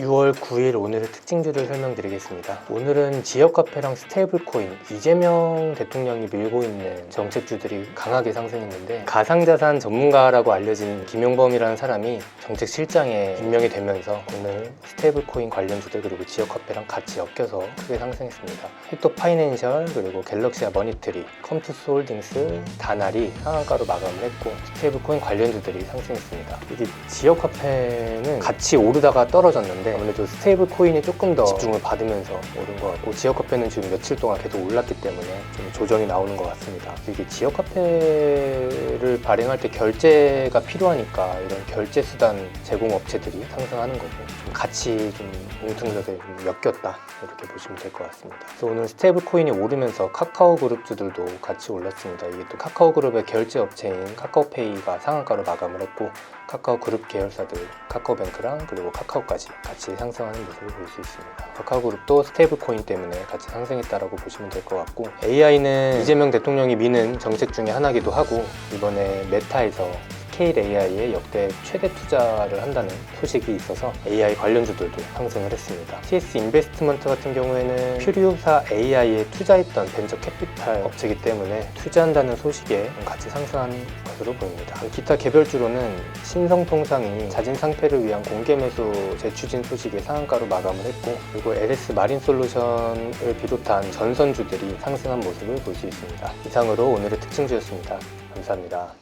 6월 9일 오늘의 특징주를 설명드리겠습니다. 오늘은 지역 화폐랑 스테이블 코인, 이재명 대통령이 밀고 있는 정책주들이 강하게 상승했는데 가상자산 전문가라고 알려진 김용범이라는 사람이 정책 실장에 임명이 되면서 오늘 스테이블 코인 관련주들 그리고 지역 화폐랑 같이 엮여서 크게 상승했습니다. 헥토 파이낸셜 그리고 갤럭시아 머니트리, 컴투스 홀딩스, 다날이 상한가로 마감을 했고 스테이블 코인 관련주들이 상승했습니다. 이게 지역 화폐는 같이 오르다가 떨어졌는데 아무래도 스테이블 코인이 조금 더 집중을 받으면서 오른 것 같고 지역 화폐는 지금 며칠 동안 계속 올랐기 때문에 좀 조정이 나오는 것 같습니다. 이게 지역 화폐를 발행할 때 결제가 필요하니까 이런 결제 수단 제공 업체들이 상승하는 거고 좀 같이 좀좀 엮였다 이렇게 보시면 될 것 같습니다. 그래서 오늘 스테이블 코인이 오르면서 카카오 그룹주들도 같이 올랐습니다. 이게 또 카카오 그룹의 결제 업체인 카카오페이가 상한가로 마감을 했고 카카오 그룹 계열사들 카카오뱅크랑 그리고 카카오까지 같이 상승하는 모습을 볼 수 있습니다. 카카오 그룹도 스테이블 코인 때문에 같이 상승했다라고 보시면 될 것 같고 AI는 이재명 대통령이 미는 정책 중에 하나기도 하고 이번에 메타에서 스케일 AI에 역대 최대 투자를 한다는 소식이 있어서 AI 관련주들도 상승을 했습니다. CS 인베스트먼트 같은 경우에는 퓨리오사 AI에 투자했던 벤처 캐피탈 업체이기 때문에 투자한다는 소식에 같이 상승한 것으로 보입니다. 기타 개별주로는 신성통상이 자진 상패를 위한 공개 매수 재추진 소식에 상한가로 마감을 했고 그리고 LS 마린 솔루션을 비롯한 전선주들이 상승한 모습을 볼 수 있습니다. 이상으로 오늘의 특징주였습니다. 감사합니다.